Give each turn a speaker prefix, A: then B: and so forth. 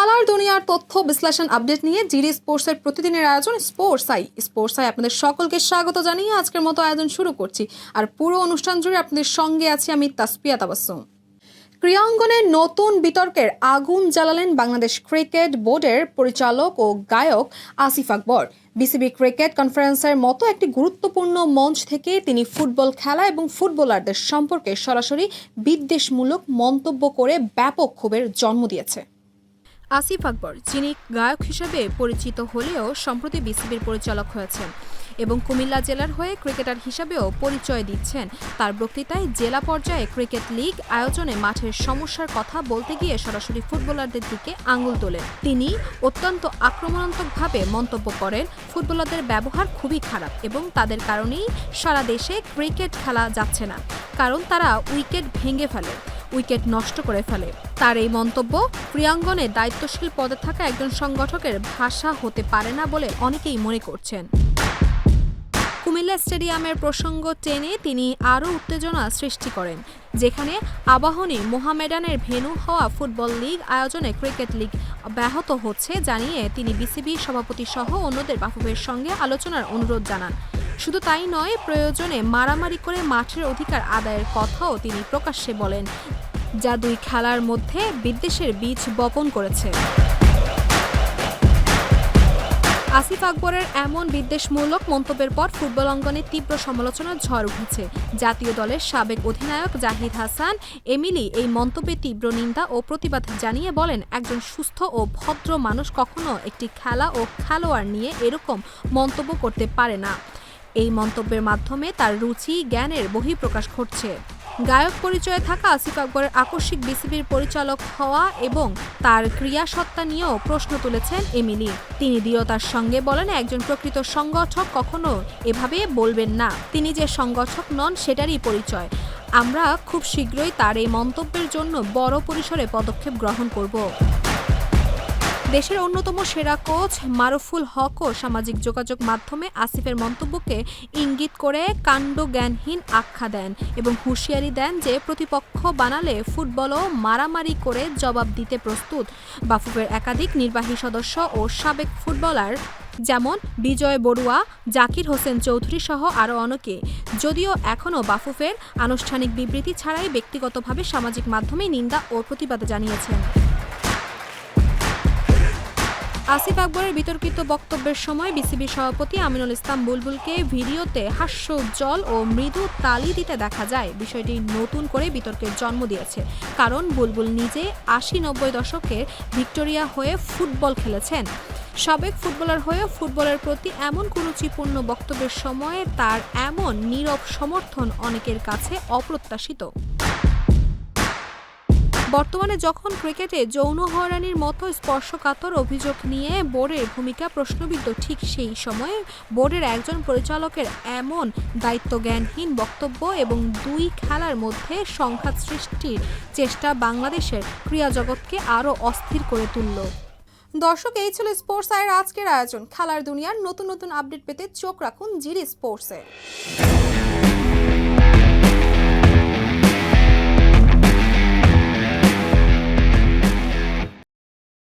A: খেলার দুনিয়ার তথ্য বিশ্লেষণ আপডেট নিয়ে জিডি স্পোর্টসের প্রতিদিনের আয়োজন স্পোর্টস আই স্পোর্টস আই আপনাদের সকলকে স্বাগত জানিয়ে আজকের মতো আয়োজন শুরু করছি। আর পুরো অনুষ্ঠান জুড়ে আপনাদের সঙ্গে আছি আমি তাসপিয়া তাবাসুম ক্রীড়াঙ্গনে নতুন বিতর্কের আগুন জ্বালালেন বাংলাদেশ ক্রিকেট বোর্ডের পরিচালক ও গায়ক আসিফ আকবর। বিসিবি ক্রিকেট কনফারেন্সের মতো একটি গুরুত্বপূর্ণ মঞ্চ থেকে তিনি ফুটবল খেলা এবং ফুটবলারদের সম্পর্কে সরাসরি বিদ্বেষমূলক মন্তব্য করে ব্যাপক ক্ষোভের জন্ম দিয়েছে। আসিফ আকবর, যিনি গায়ক হিসেবে পরিচিত হলেও সম্প্রতি বিসিবির পরিচালক হয়েছেন এবং কুমিল্লা জেলার হয়ে ক্রিকেটার হিসাবেও পরিচয় দিচ্ছেন। তার বক্তৃতায় জেলা পর্যায়ে ক্রিকেট লিগ আয়োজনে মাঠের সমস্যার কথা বলতে গিয়ে সরাসরি ফুটবলারদের দিকে আঙুল তোলেন। তিনি অত্যন্ত আক্রমণাত্মকভাবে মন্তব্য করেন, ফুটবলারদের ব্যবহার খুবই খারাপ এবং তাদের কারণেই সারা দেশে ক্রিকেট খেলা যাচ্ছে না। কারণ তারা উইকেট ভেঙে ফেলে। উইকেট নষ্ট করে ফেলে। তার এই মন্তব্য ক্রীড়াঙ্গনে দায়িত্বশীল পদে থাকা একজন সংগঠকের ভাষা হতে পারে না বলে অনেকেই মনে করছেন। কুমিল্লা স্টেডিয়ামের প্রসঙ্গ টেনে তিনি আরও উত্তেজনা সৃষ্টি করেন, যেখানে আবাহনী মোহামেডানের ভেন্যু হওয়া ফুটবল লিগ আয়োজনে ক্রিকেট লিগ ব্যাহত হচ্ছে জানিয়ে তিনি বিসিবি সভাপতি সহ অন্যদের বাফুফের সঙ্গে আলোচনার অনুরোধ জানান। শুধু তাই নয়, প্রয়োজনে মারামারি করে মাঠের অধিকার আদায়ের কথাও তিনি প্রকাশ্যে বলেন। যা দুই খেলার মধ্যে বিদ্বেষের বীজ বপন করেছে। আসিফ আকবরের এমন বিদ্বেষমূলক মন্তব্যের পর ফুটবল অঙ্গনে তীব্র সমালোচনার ঝড় উঠেছে। জাতীয় দলের সাবেক অধিনায়ক জাহিদ হাসান, এমিলি এই মন্তব্যে তীব্র নিন্দা ও প্রতিবাদ জানিয়ে বলেন, একজন সুস্থ ও ভদ্র মানুষ কখনো একটি খেলা ও খেলোয়াড় নিয়ে এরকম মন্তব্য করতে পারে না। এই মন্তব্যের মাধ্যমে তার রুচি, জ্ঞানের বহিঃপ্রকাশ ঘটছে। গায়ক পরিচয়ে থাকা আসিফ আকবরের আকস্মিক বিসিবির পরিচালক হওয়া এবং তার ক্রিয়াসত্তা নিয়েও প্রশ্ন তুলেছেন এমিলি। তিনি দৃঢ়তার সঙ্গে বলেন, একজন প্রকৃত সংগঠক কখনো এভাবে বলবেন না। তিনি যে সংগঠক নন, সেটারই পরিচয়। আমরা খুব শীঘ্রই তার এই মন্তব্যের জন্য বড় পরিসরে পদক্ষেপ গ্রহণ করব। দেশের অন্যতম সেরা কোচ মারুফুল হকও সামাজিক যোগাযোগ মাধ্যমে আসিফের মন্তব্যকে ইঙ্গিত করে কাণ্ডজ্ঞানহীন আখ্যা দেন এবং হুঁশিয়ারি দেন যে প্রতিপক্ষ বানালে ফুটবলও মারামারি করে জবাব দিতে প্রস্তুত। বাফুফের একাধিক নির্বাহী সদস্য ও সাবেক ফুটবলার যেমন বিজয় বড়ুয়া, জাকির হোসেন চৌধুরী সহ আরও অনেকে। যদিও এখনও বাফুফের আনুষ্ঠানিক বিবৃতি ছাড়াই ব্যক্তিগতভাবে সামাজিক মাধ্যমে নিন্দা ও প্রতিবাদ জানিয়েছেন। আসিফ আকবরের বিতর্কিত বক্তব্যের সময় বিসিবি সভাপতি আমিনুল ইসলাম বুলবুলকে ভিডিওতে হাস্যোজ্জ্বল ও মৃদু তালি দিতে দেখা যায়। বিষয়টি নতুন করে বিতর্কের জন্ম দিয়েছে। কারণ বুলবুল নিজে আশি নব্বই দশকের ভিক্টোরিয়া হয়ে ফুটবল খেলেছেন। সাবেক ফুটবলার হয়েও ফুটবলের প্রতি এমন কুরুচিপূর্ণ বক্তব্যের সময়ে তার এমন নীরব সমর্থন অনেকের কাছে অপ্রত্যাশিত। বর্তমানে যখন ক্রিকেটে যৌন হয়রানির মতো স্পর্শকাতর অভিযোগ নিয়ে বোর্ডের ভূমিকা প্রশ্নবিদ্ধ, ঠিক সেই সময়ে বোর্ডের একজন পরিচালকের এমন দায়িত্বজ্ঞানহীন বক্তব্য এবং দুই খেলার মধ্যে সংঘাত সৃষ্টির চেষ্টা বাংলাদেশের ক্রীড়া জগৎকে আরও অস্থির করে তুলল। দর্শক, এই ছিল স্পোর্টস আয়ের আজকের আয়োজন। খেলার দুনিয়ার নতুন নতুন আপডেট পেতে চোখ রাখুন জিরি স্পোর্টসে।